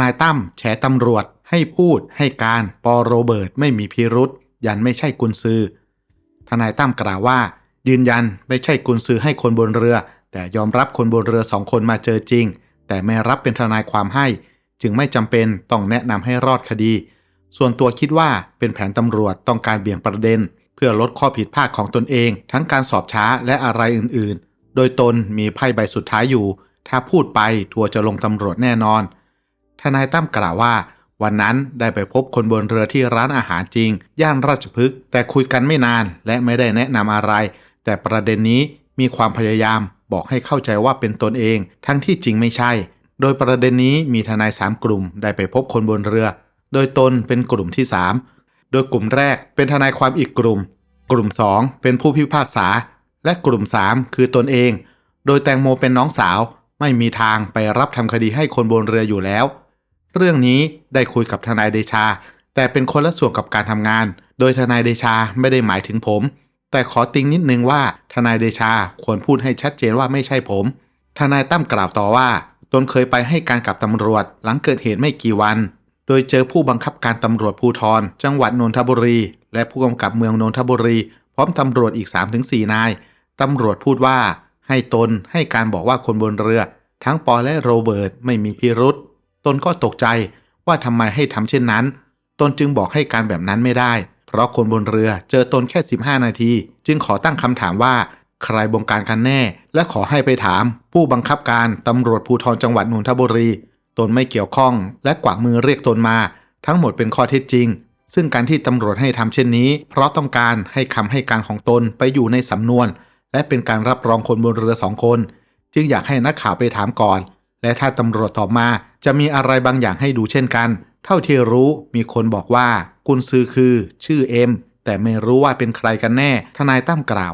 นายตั้มแฉตำรวจให้พูดให้การปอโรเบิร์ตไม่มีพิรุษยันไม่ใช่กุญซือ ทนายตั้มกล่าวว่า ยืนยันไม่ใช่กุญซือให้คนบนเรือ แต่ยอมรับคนบนเรือสองคนมาเจอจริง แต่ไม่รับเป็นทนายความให้ จึงไม่จำเป็นต้องแนะนำให้รอดคดี ส่วนตัวคิดว่าเป็นแผนตำรวจต้องการเบี่ยงประเด็น เพื่อลดข้อผิดพลาดของตนเอง ทั้งการสอบช้าและอะไรอื่นๆ โดยตนมีไพ่ใบสุดท้ายอยู่ ถ้าพูดไปทัวจะลงตำรวจแน่นอน ทนายตั้มกล่าวว่า วันนั้นได้ไปพบคนบนเรือที่ร้านอาหารจริง ย่านราชพฤกษ์แต่คุยกันไม่นานและไม่ได้แนะนำอะไร แต่ประเด็นนี้มีความพยายามบอกให้เข้าใจว่าเป็นตนเอง ทั้งที่จริงไม่ใช่ โดยประเด็นนี้มีทนายสามกลุ่มได้ไปพบคนบนเรือ โดยตนเป็นกลุ่มที่3โดยกลุ่มแรกเป็นทนายความอีกกลุ่ม กลุ่ม 2 เป็นผู้พิพากษา และกลุ่ม 3 คือตนเอง โดยแตงโมเป็นน้องสาวไม่มีทางไปรับทำคดีให้คนบนเรืออยู่แล้ว เรื่องนี้ได้คุยกับทนายเดชา แต่เป็นคนละส่วนกับการทำงาน โดยทนายเดชาไม่ได้หมายถึงผม แต่ขอติงนิดนึงว่าทนายเดชาควรพูดให้ชัดเจนว่าไม่ใช่ผม ทนายตั้มกล่าวต่อว่า ตนเคยไปให้การกับตำรวจ หลังเกิดเหตุไม่กี่วัน โดยเจอผู้บังคับการตำรวจภูธรจังหวัดนนทบุรี และผู้กำกับเมืองนนทบุรี พร้อมตำรวจอีก 3-4 นายตำรวจพูดว่า ให้ตนให้การบอกว่าคนบนเรือ ทั้งปอและโรเบิร์ตไม่มีพิรุษ ตนก็ตกใจว่าทำไมให้ทำเช่นนั้น ตนจึงบอกให้การแบบนั้นไม่ได้ เพราะคนบนเรือเจอตนแค่ 15 นาที จึงขอตั้งคำถามว่า ใครบงการกันแน่ และขอให้ไปถาม ผู้บังคับการตำรวจภูธรจังหวัดนนทบุรี ตนไม่เกี่ยวข้อง และกวักมือเรียกตนมา ทั้งหมดเป็นข้อเท็จจริง ซึ่งการที่ตำรวจให้ทำเช่นนี้ เพราะต้องการให้คำให้การของตนไปอยู่ในสำนวน และเป็นการรับรองคนบนเรือสองคน จึงอยากให้นักข่าวไปถามก่อน และถ้าตำรวจตอบมาจะมีอะไรบางอย่างให้ดูเช่นกัน เท่าที่รู้มีคนบอกว่ากุนซือคือ ชื่อเอ็มแต่ไม่รู้ว่าเป็นใครกันแน่ ทนายตั้มกล่าว